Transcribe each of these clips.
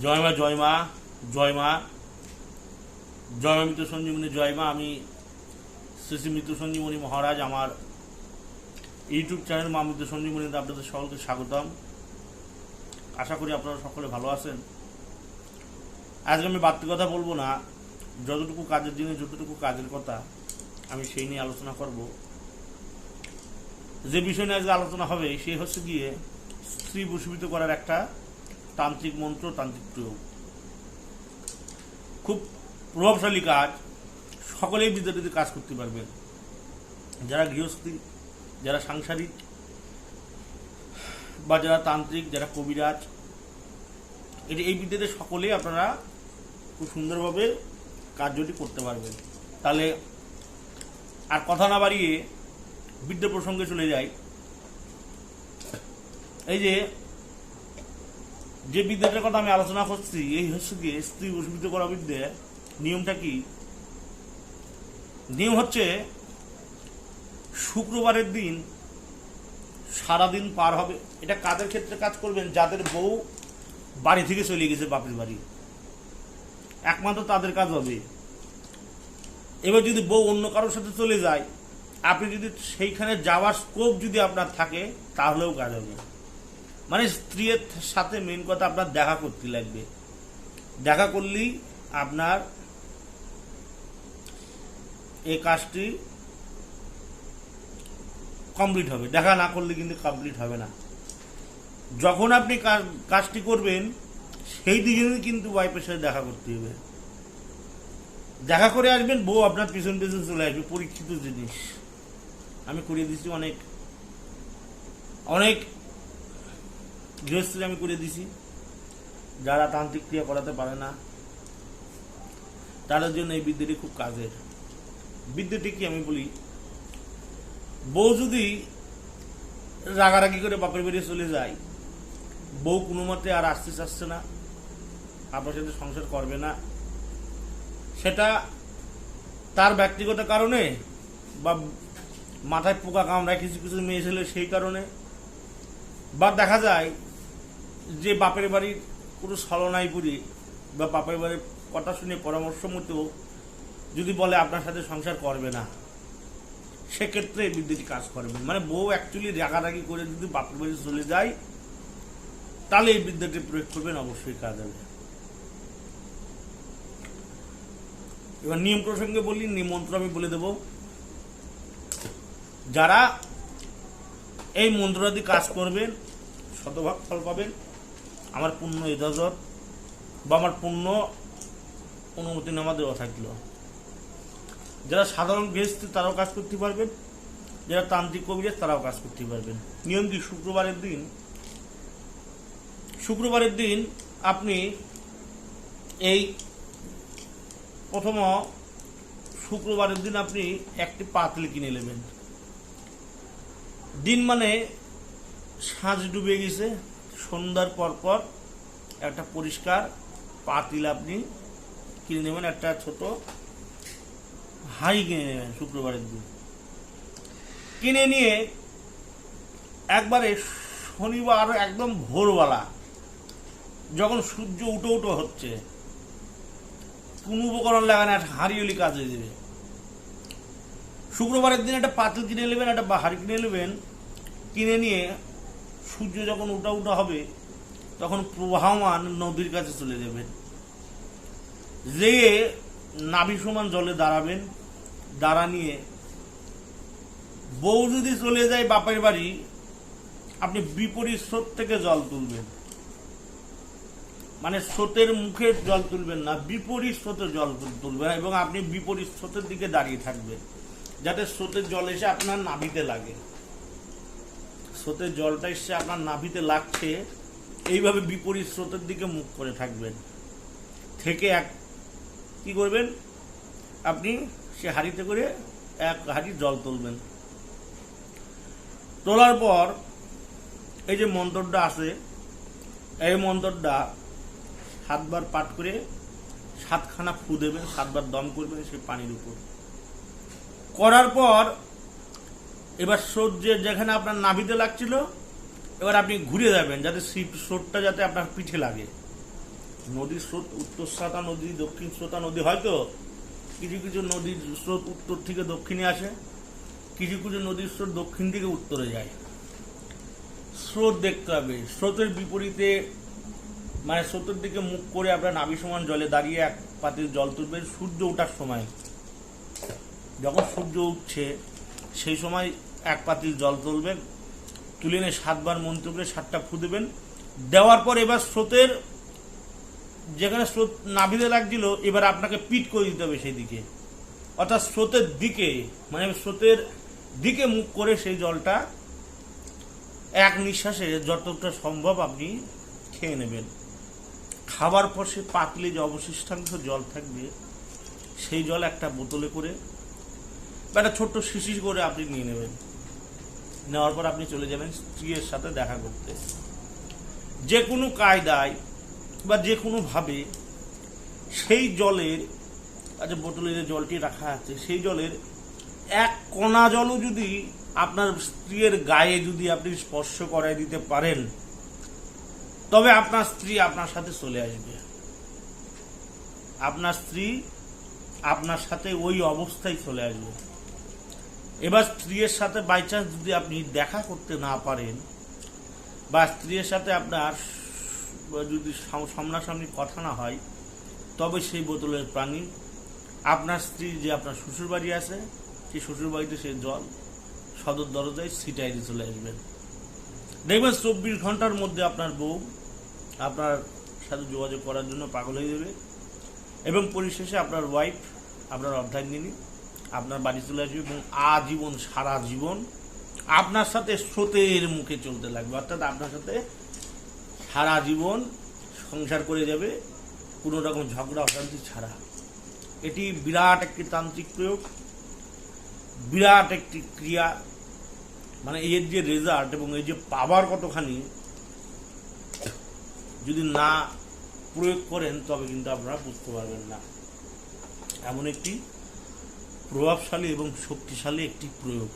জয় মা জয় মা জয় মা। জয় মা মৃত্যু সঞ্জীবনী, জয় মা। আমি শ্রী শ্রী মৃত্যু সঞ্জীবনী মহারাজ, আমার ইউটিউব চ্যানেল মা মৃত্যু সঞ্জীবনীতে আপনাদের সকলকে স্বাগতম। আশা করি আপনারা সকলে ভালো আছেন। আজকে আমি বাড়তি কথা বলব না। যতটুকু কাজের দিনে যতটুকু কাজের কথা আমি সেই নিয়ে আলোচনা করব। যে বিষয় নিয়ে আজকে আলোচনা হবে, সে হচ্ছে গিয়ে স্ত্রী বসীভূত করার একটা তান্ত্রিক মন্ত্র, তান্ত্রিক প্রয়োগ। খুব প্রভাবশালী কাজ। সকলেই বিদ্যাটিতে কাজ করতে পারবেন। যারা গৃহস্থী, যারা সাংসারিক, বা যারা তান্ত্রিক, যারা কবিরাজ এটি এই বিদ্যাতে সকলেই আপনারা খুব সুন্দরভাবে কার্যটি করতে পারবেন। তাহলে আর কথা না বাড়িয়ে বিদ্যা প্রসঙ্গে চলে যাই। এই যে যে বিদ্যাটার কথা আমি আলোচনা করছি, এই হচ্ছে গিয়ে স্ত্রী বসীভূত করা বিদ্যা নিয়মটা কি? নিয়ম হচ্ছে শুক্রবারের দিন সারাদিন পার হবে। এটা কাদের ক্ষেত্রে কাজ করবেন? যাদের বউ বাড়ি থেকে চলে গেছে বাপের বাড়ি। একমাত্র তাদের কাজ হবে। এবার যদি বউ অন্য কারোর সাথে চলে যায়, আপনি যদি সেইখানে যাওয়ার স্কোপ যদি আপনার থাকে, তাহলেও কাজ হবে। মানে স্ত্রীর সাথে মেন কথা আপনার দেখা করতে লাগবে। দেখা করলেই আপনার এই কাজটি কমপ্লিট হবে। দেখা না করলে কিন্তু কমপ্লিট হবে না। যখন আপনি কাজটি করবেন, সেই দিনই কিন্তু ওয়াইফের সাথে দেখা করতে হবে। দেখা করে আসবেন, বউ আপনার পিছন পিছন চলে আসবে, পরীক্ষিত জিনিস। আমি করিয়ে দিচ্ছি অনেক। অনেক গৃহস্থী আমি করে দিছি। যারা তান্ত্রিক ক্রিয়া করাতে পারে না, তাদের জন্য এই বিদ্যাটি খুব কাজের। বিদ্যাটি কি আমি বলি, বউ যদি রাগারাগি করে বাপের বেরিয়ে চলে যায়, বউ কোনো মতে আর আসতে চাচ্ছে না, আপনার সাথে সংসার করবে না, সেটা তার ব্যক্তিগত কারণে বা মাথায় পোকা কামড়ায় কিছু কিছু মেয়ে ছেলে সেই কারণে, বা দেখা যায় যে বাপের বাড়ির কোনো ছলনাই পুরি বা বাপের বাড়ির কথা শুনে পরামর্শ মতো যদি বলে আপনার সাথে সংসার করবে না, সেক্ষেত্রে বিদ্যুৎ কাজ করবে। মানে বউ অ্যাকচুয়ালি রাগারাগি করে যদি বাপের বাড়ি চলে যায়, তাহলে এই বিদ্যাটি প্রয়োগ করবেন, অবশ্যই কাজ হবে এবার নিয়ম প্রসঙ্গে বলি নিমন্ত্র আমি বলে দেব। যারা এই মন্ত্রাদি কাজ করবেন, শতভাগ ফল পাবেন। আমার পূর্ণ ইজাজত বা আমার পূর্ণ অনুমতি নামা দেওয়া থাকল। যারা সাধারণ গৃহস্থী তারাও কাজ করতে পারবেন, যারা তান্ত্রিক কবিরাজ তারাও কাজ করতে পারবেন। নিয়ম কি শুক্রবারের দিন? শুক্রবারের দিন আপনি এই প্রথম শুক্রবারের দিন আপনি একটি পাতলি কিনে নেবেন। দিন মানে সাঁজ ডুবে গেছে। সন্ধ্যার পর পর একটা পরিষ্কার পাতিল আপনি কিনে নেবেন, একটা ছোট হাই কিনে নেবেন শুক্রবারের দিন। কিনে নিয়ে একবারে শনিবার একদম ভোরবেলা যখন সূর্য উঠো উঠো হচ্ছে, কোনো উপকরণ লাগানো একটা হাঁড়িওলি কাজে দেবে শুক্রবারের দিন একটা পাতিল কিনে নেবেন, একটা হাঁড়ি কিনে নেবেন, কিনে নিয়ে সূর্য যখন উঠা উঠা হবে, তখন প্রবাহমান নদীর কাছে চলে যাবেন। যেয়ে নাভি সমান জলে দাঁড়াবেন। দাঁড়া নিয়ে বউ যদি চলে যায় বাপের বাড়ি, আপনি বিপরীত স্রোত থেকে জল তুলবেন। মানে স্রোতের মুখে জল তুলবেন না, বিপরীত স্রোতে জল তুলবেন এবং আপনি বিপরীত স্রোতের দিকে দাঁড়িয়ে থাকবেন, যাতে স্রোতের জল এসে আপনার নাভিতে লাগে। স্রোতের জলটা এসে আপনার নাভিতে লাগছে। এইভাবে বিপরীত স্রোতের দিকে মুখ করে থাকবেন। থেকে এক, কি করবেন? আপনি সে হাঁড়িতে করে এক হাঁড়ি জল তুলবেন। তোলার পর এই যে মন্ত্রটা আছে, এই মন্ত্রটা সাতবার পাঠ করে সাতখানা ফু দেবেন, সাতবার দম করবেন সেই পানির উপর। করার পর এবার সূর্যের যেখানে আপনার নাভিতে লাগছিল, এবার আপনি ঘুরে যাবেন যাতে স্রোতটা যাতে আপনার পিঠে লাগে। নদীর স্রোত উত্তর স্রোতা নদী, দক্ষিণ স্রোতা নদী, হয়তো কিছু কিছু নদীর স্রোত উত্তর থেকে দক্ষিণে আসে, কিছু কিছু নদীর স্রোত দক্ষিণ থেকে উত্তরে যায়। স্রোত দেখতে হবে। স্রোতের বিপরীতে মানে স্রোতের দিকে মুখ করে আপনার নাভি সমান জলে দাঁড়িয়ে এক পাতির জল তুলবেন, সূর্য ওঠার সময়। যখন সূর্য উঠছে সেই সময় এক পাতিল জল তুলবেন, তুলে এনে সাতবার মন্ত্র করে সাতটা ফু দেবেন। দেওয়ার পর এবার স্রোতের যেখানে স্রোত নাভিতে লাগছিল, এবার আপনাকে পিট করে দিতে হবে সেই দিকে অর্থাৎ স্রোতের দিকে মানে স্রোতের দিকে মুখ করে সেই জলটা এক নিঃশ্বাসে যতটা সম্ভব আপনি খেয়ে নেবেন। খাবার পর সে পাতলে যে অবশিষ্টাংশ জল থাকবে, সেই জল একটা বোতলে করে একটা ছোট্ট শিশি করে আপনি নিয়ে নেবেন। নেওয়ার পর আপনি চলে যাবেন স্ত্রীর সাথে দেখা করতে। যে কোনো কায়দায় বা যে কোনোভাবে সেই জলের আচ্ছা বোতলে যে জলটি রাখা আছে, সেই জলের এক কণা জলও যদি আপনার স্ত্রীর গায়ে যদি আপনি স্পর্শ করাই দিতে পারেন, তবে আপনার স্ত্রী আপনার সাথে চলে আসবে। আপনার স্ত্রী আপনার সাথে ওই অবস্থায় চলে আসবে। এবার স্ত্রীর সাথে বাই চান্স যদি আপনি দেখা করতে না পারেন, বা স্ত্রীর সাথে আপনার যদি সামনাসামনি কথা না হয়, তবে সেই বোতলের প্রাণী আপনার স্ত্রী যে আপনার শ্বশুর বাড়ি আছে, সেই শ্বশুর বাড়িতে সে জল সদর দরজায় সিটাই দিয়ে চলে আসবেন। দেখবেন চব্বিশ ঘণ্টার মধ্যে আপনার বউ আপনার সাথে যোগাযোগ করার জন্য পাগল হয়ে যাবে, এবং পরিশেষে আপনার ওয়াইফ আপনার অর্ধাঙ্গিনী আপনার বাড়ি চলে আসবে এবং আজীবন, সারা জীবন আপনার সাথে স্রোতের মুখে চলতে লাগবে। অর্থাৎ আপনার সাথে সারা জীবন সংসার করে যাবে, কোনো রকম ঝগড়া, অশান্তি ছাড়া। এটি বিরাট একটি তান্ত্রিক প্রয়োগ, বিরাট একটি ক্রিয়া। মানে এর যে রেজাল্ট এবং এই যে পাওয়ার কতখানি, যদি না প্রয়োগ করেন, তবে কিন্তু আপনারা বুঝতে পারবেন না। এমন একটি প্রভাবশালী এবং শক্তিশালী একটি প্রয়োগ।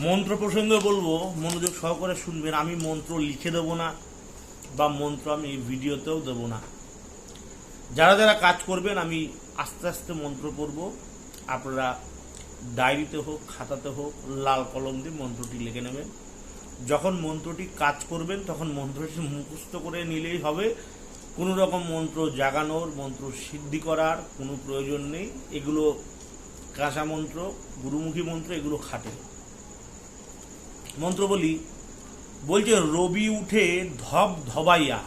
মন্ত্র প্রসঙ্গে বলব, মনোযোগ সহকারে শুনবেন, আমি মন্ত্র লিখে দেব না বা মন্ত্র আমি এই ভিডিওতেও দেব না। যারা যারা কাজ করবেন, আমি আস্তে আস্তে মন্ত্র পড়ব। আপনারা ডায়েরিতে হোক, খাতাতে হোক, লাল কলম দিয়ে মন্ত্রটি লিখে নেবেন। যখন মন্ত্রটি কাজ করবেন, তখন মন্ত্রটি মুখস্থ করে নিলেই হবে। কোনো রকম মন্ত্র জাগানোর, মন্ত্র সিদ্ধি করার কোনো প্রয়োজন নেই। এগুলো কাঁচা মন্ত্র, গুরুমুখী মন্ত্র, এগুলো খাটে। মন্ত্র বলি, বলছে, রবি উঠে ধব ধবাইয়া।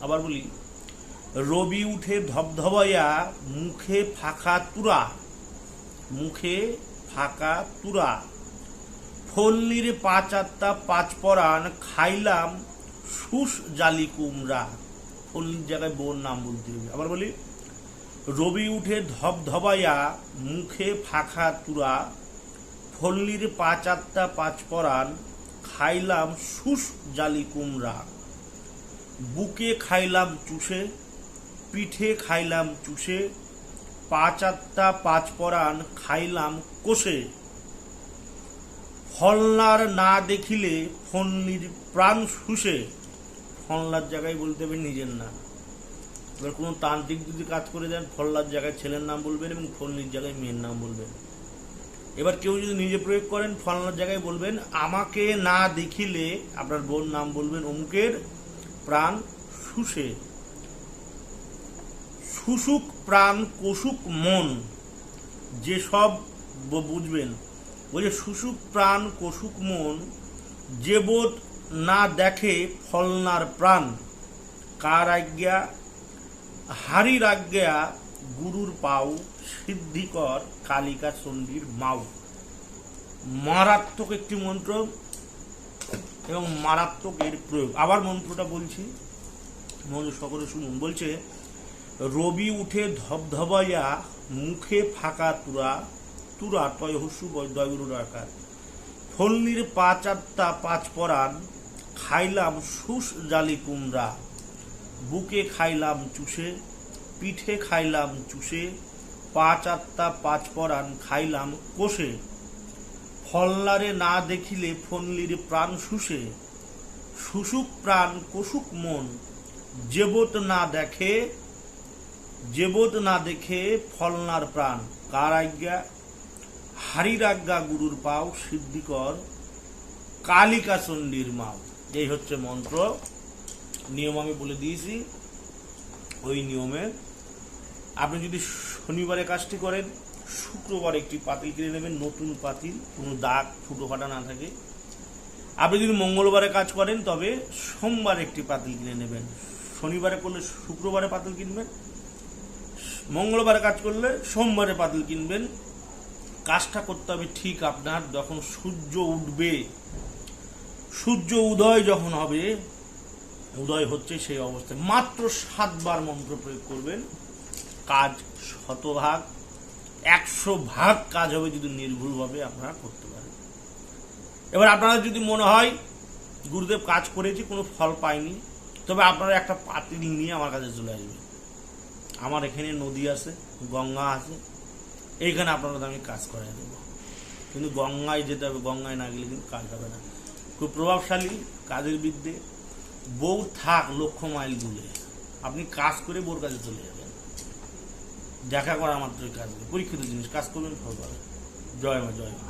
আবার বলি, রবি উঠে ধবধবাইয়া মুখে ফাঁকা তুরা। মুখে ফাঁকা তুরা। ফল্লির পাঁচ আত্মা পাঁচ পরাণ খাইলাম সুস জালি কুমড়া। ফল্লির জায়গায় বোন নাম বলতে হবে। আবার বলি, রবি উঠে ধবধবাইয়া মুখে ফাঁকা তুরা ফল্লির পাঁচ আত্মা পাঁচ পরাণ, খাইলাম সুস জালি কুমড়া। বুকে খাইলাম চুষে, পিঠে খাইলাম চুষে, পাঁচ আত্মা পাঁচ পরাণ খাইলাম কোষে। ফলনার না দেখিলে ফন্নির প্রাণ শুষে। ফলনার জায়গায় বলতে হবে নিজের নাম। এবার কোনো তান্ত্রিক যদি কাজ করে দেন, ফলনার জায়গায় ছেলের নাম বলবেন এবং ফন্নির জায়গায় মেয়ের নাম বলবেন। এবার কেউ যদি নিজে প্রয়োগ করেন, ফলনার জায়গায় বলবেন, আমাকে না দেখিলে আপনার বোন নাম বলবেন অমুকের প্রাণ শুষে। শুশুক প্রাণ কোশুক মন যেসব ব- বুঝবেন। বলছে শুশুক প্রাণ কোশুক মন, যে বোধ না দেখে ফলনার প্রাণ। কার আজ্ঞা? হারির আজ্ঞা, গুরুর পাও, সিদ্ধিকর কালিকা চণ্ডীর মাও। মারাত্মক একটি মন্ত্র এবং মারাত্মক এর প্রয়োগ। আবার মন্ত্রটা বলছি। মনোযোগ সকলে শুনুন। বলছে, রবি উঠে ধবধবাইয়া মুখে ফাঁকা তুরা তুরা তয় হসু দয়গুরুর আকার। ফল্লির পাঁচ আত্মা পাঁচ পরাণ খাইলাম সুস জালি কুমড়া, বুকে খাইলাম চুষে, পিঠে খাইলাম চুষে, পাঁচ আত্মা পাঁচ পরাণ খাইলাম কোষে। ফল্লারে না দেখিলে ফল্লির প্রাণ শুষে। শুশুক প্রাণ কোশুক মন, যেবত না দেখে, যেবত না দেখে ফলনার প্রাণ। কার আজ্ঞা? হারির আজ্ঞা গুরুর পাও সিদ্ধিকর কালিকা চণ্ডীর মাও। এই হচ্ছে মন্ত্র। নিয়ম আমি বলে দিয়েছি ওই নিয়মে। আপনি যদি শনিবারে কাজটি করেন, শুক্রবার একটি পাতিল কিনে নেবেন, নতুন পাতিল, কোনো দাগ, ফুটো ফাটা না থাকে। আপনি যদি মঙ্গলবারে কাজ করেন, তবে সোমবার একটি পাতিল কিনে নেবেন। শনিবারে করলে শুক্রবারে পাতিল কিনবেন, মঙ্গলবারে কাজ করলে সোমবারে পাতিল কিনবেন। কাজটা করতে হবে ঠিক আপনার, যখন সূর্য উঠবে। সূর্য উদয় যখন হবে, উদয় হচ্ছে সেই অবস্থায়। মাত্র সাতবার মন্ত্র প্রয়োগ করবেন, কাজ শতভাগ, একশো ভাগ কাজ হবে যদি নির্ভুলভাবে আপনারা করতে পারেন। এবার আপনারা যদি মনে হয়, গুরুদেব কাজ করেছি, কোনো ফল পাইনি, তবে আপনারা একটা পাতিল নিয়ে আমার কাছে চলে আসবেন। আমার এখানে নদী আছে, গঙ্গা আছে, এইখানে আপনারা আমি কাজ করাই দেবো। কিন্তু গঙ্গায় যেতে হবে, গঙ্গায় না গেলে কিন্তু কাজ হবে না। খুব প্রভাবশালী কাজের বিদ্যে বউ থাক লক্ষ মাইল দূরে। আপনি কাজ করে বউর কাছে চলে যাবেন। দেখা করা মাত্রই কাজ পরীক্ষিত জিনিস, কাজ করবেন, ফল জয় মা জয় মা।